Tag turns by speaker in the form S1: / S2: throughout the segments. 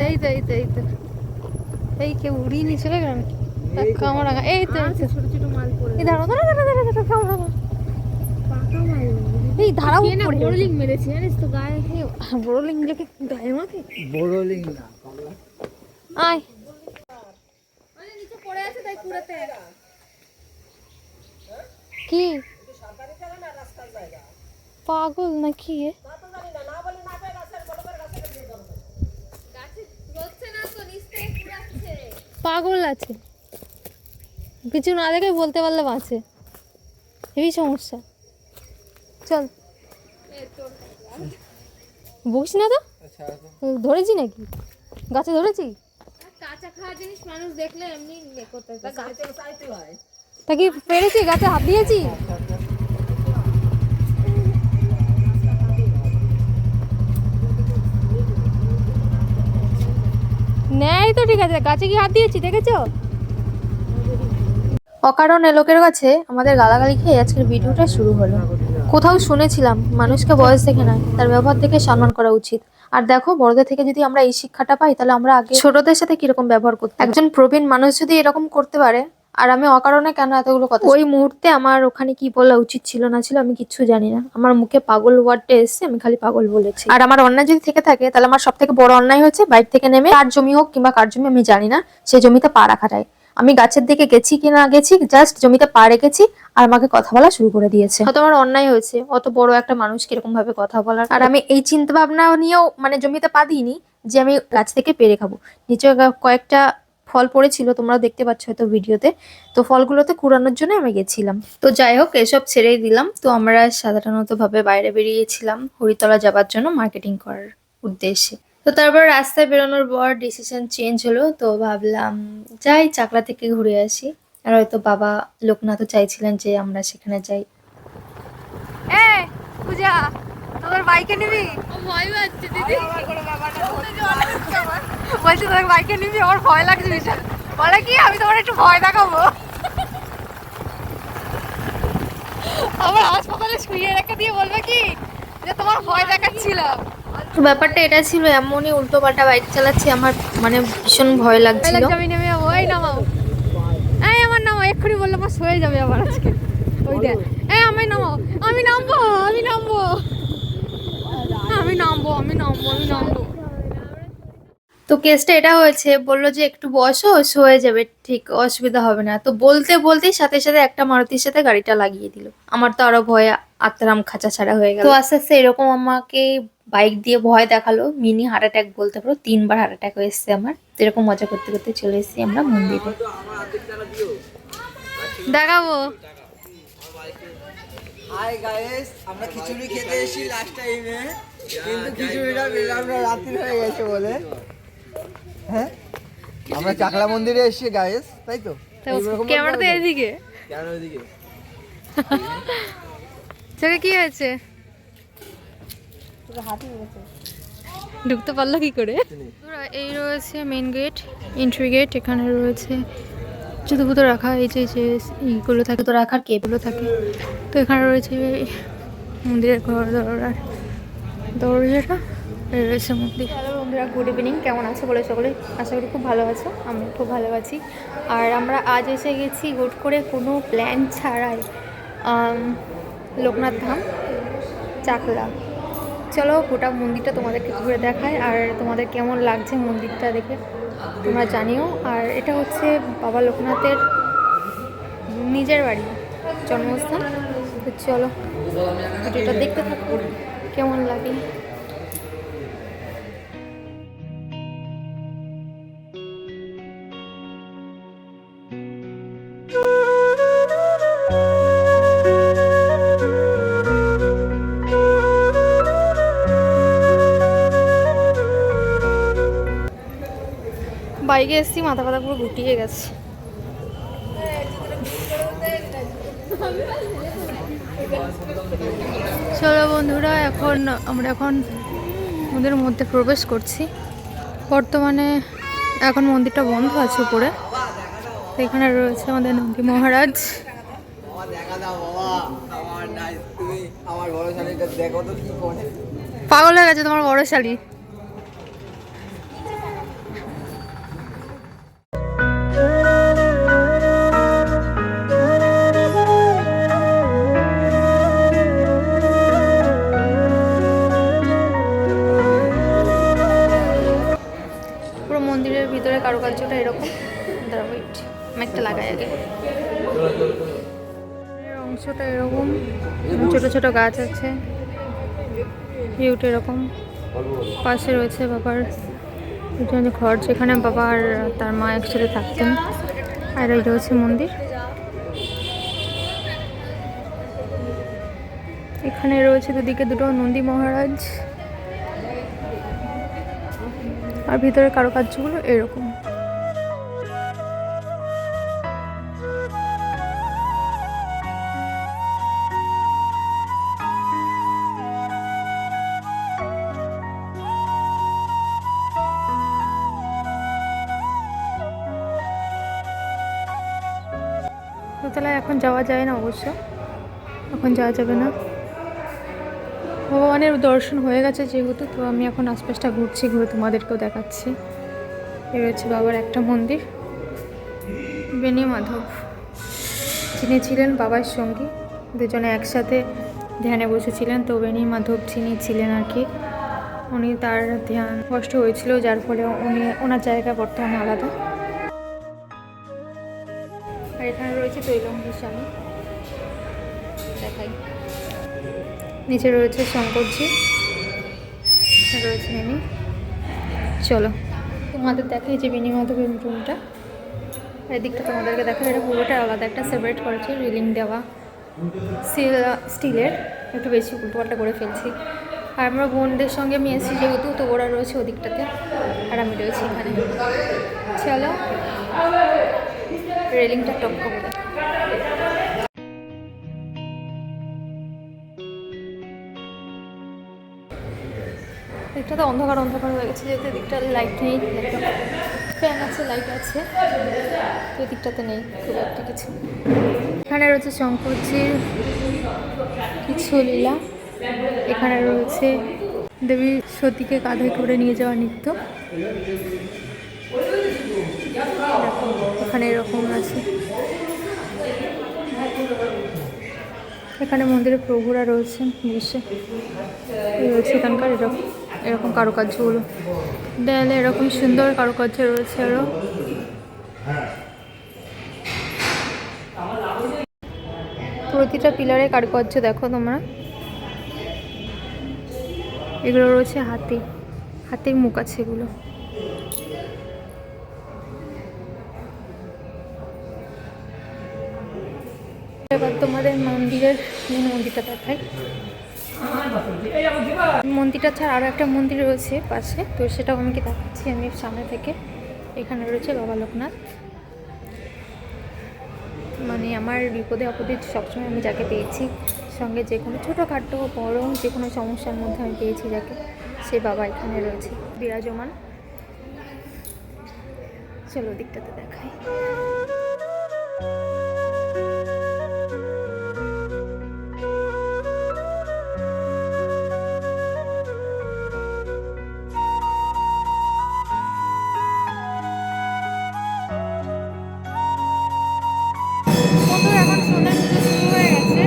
S1: এই তো এই তো এই তো এই কেউ উড়িয়ে নিয়ে চলে গেল কামড়া এই তো এই তো।
S2: ছোট ছোট মাল পড়ে
S1: এই দাঁড়াও দাঁড়াও দাঁড়াও দাঁড়াও দাঁড়াও কামড়া এই
S2: না বোরলিং মেরেছে জানিস তো গায়ে?
S1: বড় লিঙ্গকে গায়ে
S3: বোরোলিং না
S1: আয়।
S2: নিচে পড়ে আছে তাই কুড়াতে
S1: কি? পাগল নাকি এ?
S2: গাছে হচ্ছে না তো নিচ থেকে কুড়াচ্ছে
S1: পাগল আছে। কিছু না দেখে বলতে পারলে বাঁচে। হেবি সমস্যা। চল। বকিস না তো?
S3: আচ্ছা
S1: ধরেছি নাকি? গাছে ধরেছি?
S2: কাঁচা খাওয়া জিনিস মানুষ দেখলে এমনি ইয়ে তা
S1: কি পেরেছি? গাছে হাত দিয়েছি? নেয় তো, ঠিক আছে। গাছে কি হাত দিয়েছি, দেখেছ? অকারণে লোকের কাছে আমাদের গালাগালি খেয়ে আজকের ভিডিওটা শুরু হলো। কোথাও শুনেছিলাম, মানুষকে বয়স দেখে নয়, তার ব্যবহার দেখে সম্মান করা উচিত। আর দেখো, বড়দের থেকে যদি আমরা এই শিক্ষাটা পাই, তাহলে আমরা আগে ছোটদের সাথে কীরকম ব্যবহার করতে একজন প্রবীণ মানুষ যদি এরকম করতে পারে আর আমি অকারণে কেন এতগুলো কথা ওই মুহূর্তে আমার ওখানে কি বলা উচিত ছিল না ছিল আমি কিচ্ছু জানি না। আমার মুখে পাগল ওয়ার্ডটা এসছে আমি খালি পাগল বলেছি। আর আমার অন্যায় যদি থেকে থাকে তাহলে আমার সব থেকে বড় অন্যায় হচ্ছে বাইর থেকে নেমে কার জমি হোক কিংবা কার জমি আমি জানি না সে জমিতে পা রাখাটাই আমি গাছের দিকে গেছি কি না গেছি জাস্ট জমিতে পা রেখেছি আর আমাকে কথা বলা শুরু করে দিয়েছে। হয়তো আমার অন্যায় হয়েছে অত বড় একটা মানুষ কীরকম ভাবে কথা বলার। আর আমি এই চিন্তা ভাবনা নিয়েও মানে জমিতে পা দিইনি যে আমি গাছ থেকে পেরে খাব। নিচে কয়েকটা ফল পড়েছিল তোমরা দেখতে পাচ্ছ হয়তো ভিডিওতে। তো ফলগুলোতে কুড়ানোর জন্য আমি গেছিলাম। তো যাই হোক, এসব ছেড়েই দিলাম। তো আমরা সাধারণত ভাবে বাইরে বেরিয়েছিলাম হরিতলা যাবার জন্য মার্কেটিং করার উদ্দেশ্যে। তো তারপর রাস্তায় বেরোনোর পর ডিসিশন চেঞ্জ হলো। তো ভাবলাম, যাই, চাকলা থেকে ঘুরে আসি। আর হয়তো বাবা লোকনাথও চাইছিলেন যে আমরা সেখানে যাই। পূজা! তোদের বাইকে নিবি?
S2: ভয় পাচ্ছে দিদি।
S1: বলছি তোদের বাইকে নিবি? আমার ভয় লাগছে ভীষণ বলে কি আমি তোমার একটু ভয় দেখাবো। আমার হাসপাতালে শুয়ে রেখে দিয়ে বলবে কি যে তোমার ভয় দেখাচ্ছিলাম ব্যাপারটা এটা ছিল এমনই উল্টো পাল্টা বাইক চালাচ্ছি আমার মানে ভীষণ ভয় লাগছিল। আমি নেমে যাব। এই নামাও। এই আমার নামাও এক্ষুনি বলল আমার শুয়ে যাবে আবার আজকে। ওই দেখ। এই আমি নামাও। আমি নামবো আমি নামবো। আমি নামবো আমি নামবো আমি নামবো। তো কেসটা এটা হয়েছে বলল যে একটু বসো হয়ে যাবে ঠিক অসুবিধা হবে না। তো বলতে বলতেই সাথে সাথে একটা মারুতির সাথে গাড়িটা লাগিয়ে দিল। আমার তো আরও ভয়ে আত্মারাম খাঁচা ছাড়া হয়ে গেল। তো আস্তে আস্তে এরকম আমাকে বাইক দিয়ে ভয় দেখাল মিনি হার্ট অ্যাটাক বলতে পারো তিনবার হার্ট অ্যাটাক হয়ে হয়েছে আমার। তো এরকম মজা করতে করতে চলে এসেছি আমরা মন্দিরে। দেখাবো।
S3: হাই গাইস আমরা খিচুড়ি খেতে এসেছি লাস্ট টাইমে কিন্তু খিচুড়িটা পেলাম না রাত্রি হয়ে গেছে বলে। হ্যাঁ? আমরা চাকলা মন্দিরে এসেছি গাইস তাই তো?
S1: ক্যামেরাতে এদিকে? চোখে কি হয়েছে? ঢুকতে পারল কি করে? এই রয়েছে মেন গেট এন্ট্রি গেট এখানে রয়েছে জুতো ফুতো রাখা এই যে যে এইগুলো থাকে তো রাখার কেবলও থাকে। তো এখানে রয়েছে মন্দিরের ঘর দরজার দরজাটা রয়েছে মন্দির হ্যালো বন্ধুরা গুড ইভিনিং কেমন আছো বলে সকলে? আশা করি খুব ভালো আছো আমি খুব ভালো আছি। আর আমরা আজ এসে গেছি হুট করে কোনো প্ল্যান ছাড়াই লোকনাথ ধাম, চাকলা। চলো গোটা মন্দিরটা তোমাদেরকে ঘুরে দেখায় আর তোমাদের কেমন লাগছে মন্দিরটা দেখে তোমরা জানিও। আর এটা হচ্ছে বাবা লোকনাথের নিজের বাড়ি, জন্মস্থান। চলো ভিডিওটা দেখতে থাকো। কেমন লাগে? বাইকে এসেছি মাথা ব্যথা পুরো গুটিয়ে গেছে। চলো বন্ধুরা, এখন আমরা এখন মন্দিরের মধ্যে প্রবেশ করছি। বর্তমানে এখন মন্দিরটা বন্ধ আছে উপরে। এখানে রয়েছে আমাদের নন্দী মহারাজ। পাগল হয়ে গেছে তোমার বড় শালি। ছোট গাছ আছে। ভিউটা এরকম। পাশে রয়েছে বাবার ঘর, যেখানে বাবা আর তার মা একসাথে থাকতেন। আর এটা হচ্ছে মন্দির। এখানে রয়েছে দুদিকে দুটো নন্দী মহারাজ। আর ভিতরে কারও কারুকার্যগুলো এরকম। দোতলায় এখন যাওয়া যায় না অবশ্য। এখন যাওয়া যাবে না। ভগবানের দর্শন হয়ে গেছে যেহেতু, তো আমি এখন আশপাশটা ঘুরছি, ঘুরে তোমাদেরকেও দেখাচ্ছি। এ রয়েছে বাবার একটা মন্দির বেনি মাধব। যিনি ছিলেন বাবার সঙ্গী, দুজনে একসাথে ধ্যানে বসেছিলেন, তো বেনি মাধব যিনি ছিলেন আর কি, উনি তার ধ্যান কষ্ট হয়েছিল, যার ফলে উনি, ওনার জায়গা বর্তমানে আলাদা। রয়েছে তৈলঙ্গি স্বামী দেখাই। নিচে রয়েছে শঙ্করজি। রয়েছে মিনি চলো, তোমাদের দেখাই যে মাধবের রুমটা। এদিকটা তোমাদেরকে দেখাই, এটা পুরোটা আলাদা, একটা সেপারেট করেছে রিলিং দেওয়া। স্টিল স্টিলের একটু বেশি উল্টোপাল্টা করে ফেলছি। আর আমরা বোনদের সঙ্গে আমি এসেছি, যেহেতু তো ওরা রয়েছে ওদিকটাতে, আর আমি রয়েছি এখানে। চলো রেলিংটা টপ করব দিকটা তো অন্ধকার অন্ধকার হয়ে গেছে, যেহেতু দিকটা লাইট নেই ফ্যান আছে লাইট আছে, তো দিকটাতে নেই, খুব একটা কিছু এখানে রয়েছে শঙ্করজির কিছু লীলা, এখানে রয়েছে দেবী সতীকে কাঁধে করে নিয়ে যাওয়া নৃত্য। এখানে এরকম আছে। এখানে মন্দিরে প্রভুরা রয়েছেন এই রয়েছে এখানকার এরকম। এরকম কারুকার্যগুলো দেয়ালে এরকম সুন্দর কারুকার্য রয়েছে আরও প্রতিটা পিলারে কারুকার্য দেখো তোমরা। এগুলো রয়েছে হাতি। হাতির মুখ আছে এগুলো। এবার তোমাদের মন্দিরের মেন মন্দিরটা দেখাই। মন্দিরটা ছাড়া আরও একটা মন্দির রয়েছে পাশে। তো সেটাও আমি কি দেখাচ্ছি আমি সামনে থেকে। এখানে রয়েছে বাবা লোকনাথ। মানে আমার বিপদে আপদে সবসময় আমি যাকে পেয়েছি। সঙ্গে যে কোনো ছোটোখাটো বড় যে কোনো সমস্যার মধ্যে আমি পেয়েছি যাকে। সে বাবা এখানে রয়েছে। বিরাজমান। চলো দিকটাতে দেখাই। এখন সন্ধ্যা পুজো শুরু হয়ে গেছে।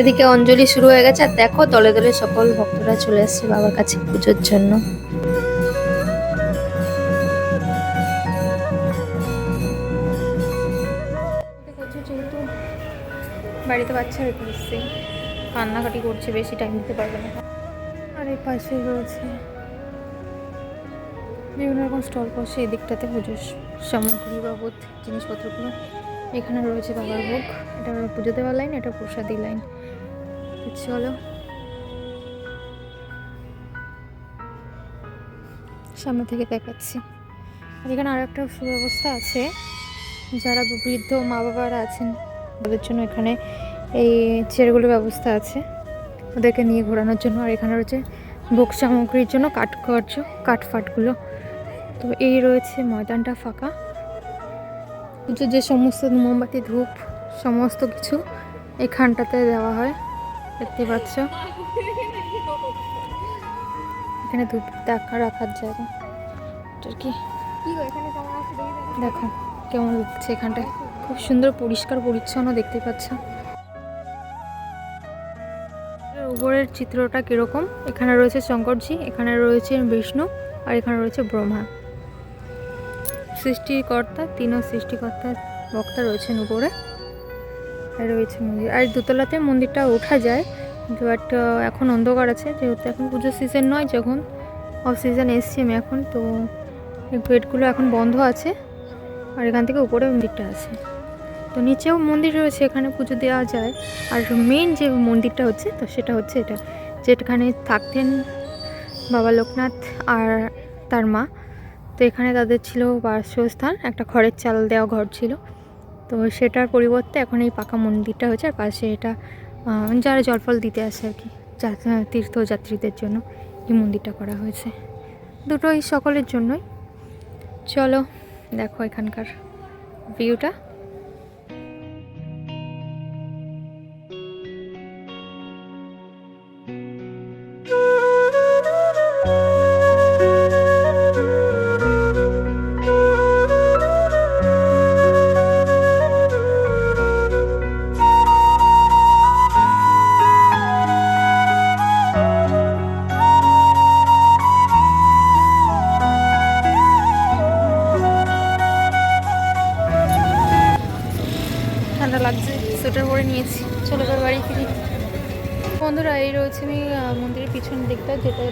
S1: এদিকে অঞ্জলি শুরু হয়ে গেছে। আর দেখো দলে দলে সকল ভক্তরা চলে এসেছে বাবার কাছে পুজোর জন্য। বাড়িতে বাচ্চা রেখে এসছে কান্নাকাটি করছে বেশি টাইম দিতে পারবে না। আর এই পাশে রয়েছে বিভিন্ন রকম স্টল বসে এই দিকটাতে পুজোর সামগ্রী বাবদ জিনিসপত্রগুলো। এখানে রয়েছে বাবার ভোগ, এটা পুজো দেওয়ার লাইন, এটা প্রসাদি লাইন। চলো। সামনে থেকে দেখাচ্ছি। আর এখানে আরও একটা সুব্যবস্থা আছে। যারা বৃদ্ধ মা বাবারা আছেন, তাদের জন্য এখানে এই চেয়ারগুলোর ব্যবস্থা আছে। ওদেরকে নিয়ে ঘোরানোর জন্য। আর এখানে রয়েছে ভোগ সামগ্রীর জন্য কাঠকর্য কাঠফাটগুলো তো এই রয়েছে ময়দানটা ফাঁকা। পুজোর যে সমস্ত মোমবাতি, ধূপ, সমস্ত কিছু এখানটাতে দেওয়া হয়। দেখতে পাচ্ছ? এখানে ধূপ দেখা রাখার জায়গা। কি।
S2: দেখো
S1: কেমন লাগছে এখানটায়। খুব সুন্দর, পরিষ্কার, পরিচ্ছন্ন দেখতে পাচ্ছ। উপরের চিত্রটা কীরকম? এখানে রয়েছে শঙ্করজি, এখানে রয়েছে বিষ্ণু, আর এখানে রয়েছে ব্রহ্মা। সৃষ্টিকর্তা, তিনও সৃষ্টিকর্তা বক্তা রয়েছেন উপরে। আর রয়েছে মন্দির। আর দোতলাতে মন্দিরটা ওঠা যায় বাট এখন অন্ধকার আছে। যেহেতু এখন পুজোর সিজন নয়, যখন অফ সিজন এসছি আমি এখন, তো গেটগুলো এখন বন্ধ আছে, আর এখান থেকে উপরে মন্দিরটা আছে। তো নিচেও মন্দির রয়েছে, এখানে পুজো দেওয়া যায়। আর মেন যে মন্দিরটা হচ্ছে, তো সেটা হচ্ছে এটা, যেখানে থাকতেন বাবা লোকনাথ আর তার মা। তো এখানে তাদের ছিল বাসস্থান, একটা খড়ের চাল দেওয়া ঘর ছিল। তো সেটার পরিবর্তে এখন এই পাকা মন্দিরটা হয়েছে, আর পাশে এটা যারা জলফল দিতে আসে আর কি তীর্থযাত্রীদের জন্য এই মন্দিরটা করা হয়েছে। দুটোই সকলের জন্যই। চলো, দেখো এখানকার ভিউটা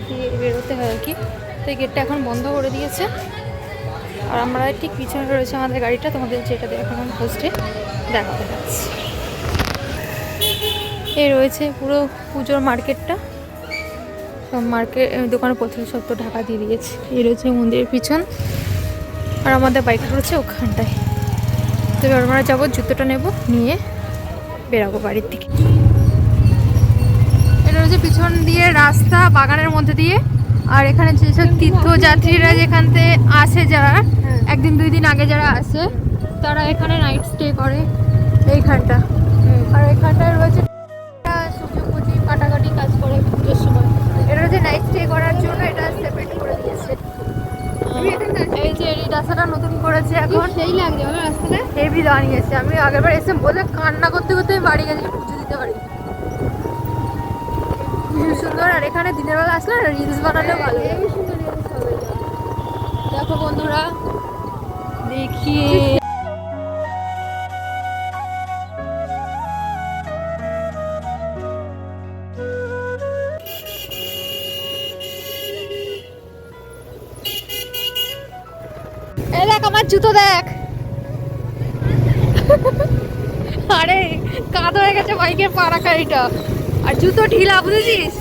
S1: দিয়ে বেরোতে হয় আর কি। তো এই গেটটা এখন বন্ধ করে দিয়েছে। আর আমরা ঠিক পিছনে রয়েছে আমাদের গাড়িটা, তোমাদের যেটা এখন ফার্স্টে দেখাতে যাচ্ছি। এই রয়েছে পুরো পুজোর মার্কেটটা। সব মার্কেট দোকানপত্র সব তো ঢাকা দিয়ে দিয়েছে। এই রয়েছে মন্দিরের পিছন। আর আমাদের বাইক রয়েছে ওখানটায়। তো আমরা যাব, জুতোটা নেব, নিয়ে বেরাবো বাড়ির দিকে। হচ্ছে পিছন দিয়ে রাস্তা বাগানের মধ্যে দিয়ে আর এখানে যেসব তীর্থযাত্রীরা যেখান থেকে আসে যারা একদিন দুই দিন আগে যারা আসে তারা এখানে নাইট স্টে করে এইখানটা। আর এখানটায় রয়েছে একটা সূর্যপতি কাটাকাটি কাজ করে পুজোর সময়। এটা হচ্ছে নাইট স্টে করার জন্য এটা সেপারেট করে দিয়েছে। এই যে এই রাস্তাটা নতুন করেছে এখন।
S2: সেই লাগছে আমার রাস্তাটা।
S1: হেভি দাঁড়িয়েছে আমি আগেরবার এসে বলে কান্না করতে করতে আমি বাড়ি গেছি পুজো দিতে পারি ভীষণ সুন্দর, আর এখানে দিনের বেলা আসলে রিলস বানালে ভালো। দেখো বন্ধুরা দেখি দেখ, আমার জুতো দেখ। আরে কাদ হয়ে গেছে বাইকের পাড়া গাড়িটা আর জুতো ঢিলা বুঝেছিস?